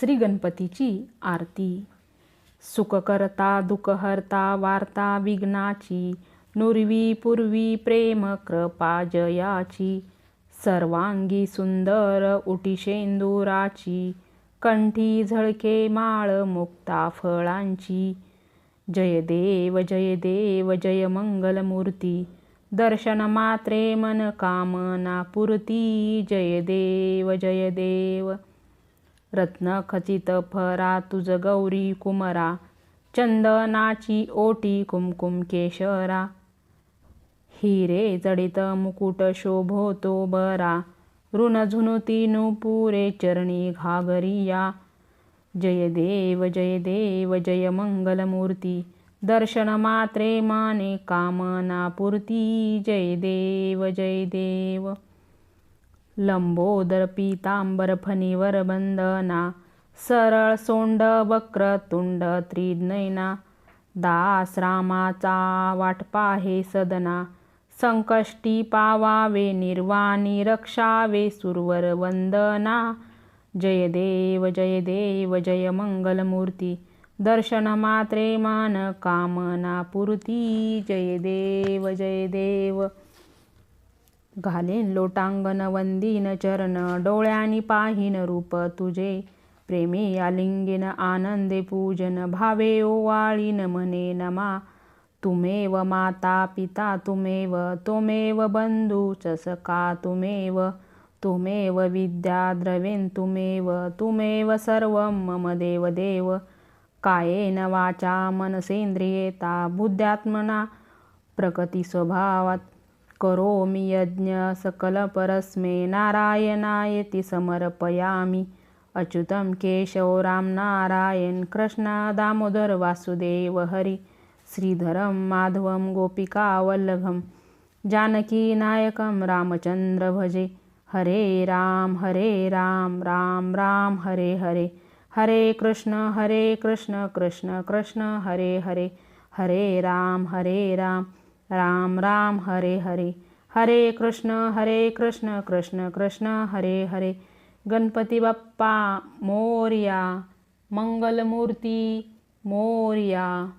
श्री गणपतीची आरती. सुखकर्ता दुःखहर्ता वार्ता विघ्नाची नुरवी पूर्वी प्रेम कृपा जयाची सर्वांगी सुंदर उटी शेंदुराची कंठी झळके माळ मुक्ता फळांची जय देव जय देव जय मंगलमूर्ती दर्शन मात्रे मन कामना पुरती जय देव जय देव रत्न खचित फरा तुझ गौरी कुमरा चंदनाची ओटी कुमकुम केशरा. हिरे जडित मुकुट शोभोतो बरा ऋण झुनुती नुपुरे चरणी घागरिया. जय देव जय देव जय मंगलमूर्ती दर्शन मात्रे माने कामना पुरती. जय देव जय देव. लंबोदर पीतांबर फणीवर बंदना सरळ सोंड वक्र तुंड त्रिनयना दास रामाचा वाटपा हे सदना संकष्टी पावावे निर्वाणी रक्षावे सुरवर वंदना जय देव जय देव जय मंगलमूर्ती दर्शन मात्रे मान कामना पुरती जय देव जय देव घालेन. लोटांगण वंदीन चरण डोळ्यानी पाहिन रूप तुझे प्रेमी. आलिंगन आनंदे पूजन भावे ओवाळीन म्हणे नमा. तुमेव माता पिता तुमेव तुमेव बंधू चसका तुमेव तुमेव विद्या द्रवेन तुमेव तुमेव सर्व मम देव देव. कायेन वाचा मनसेंद्रियेता बुद्ध्यात्मना प्रगती स्वभावात करोमि यज्ञ सकल परस्मे नारायणायति समर्पयामि। अच्युतं केशव राम नारायण कृष्णा दामोदर वासुदेव हरी श्रीधरं माधवं गोपिकावल्लभं जानकीनायकं रामचन्द्र भजे। हरे राम हरे राम राम राम हरे हरे। हरे कृष्ण हरे कृष्ण कृष्ण कृष्ण हरे हरे। हरे राम हरे राम। राम राम हरे हरे. हरे कृष्ण हरे कृष्ण कृष्ण कृष्ण हरे हरे. गणपती बाप्पा मोर्या. मंगलमूर्ती मोर्या.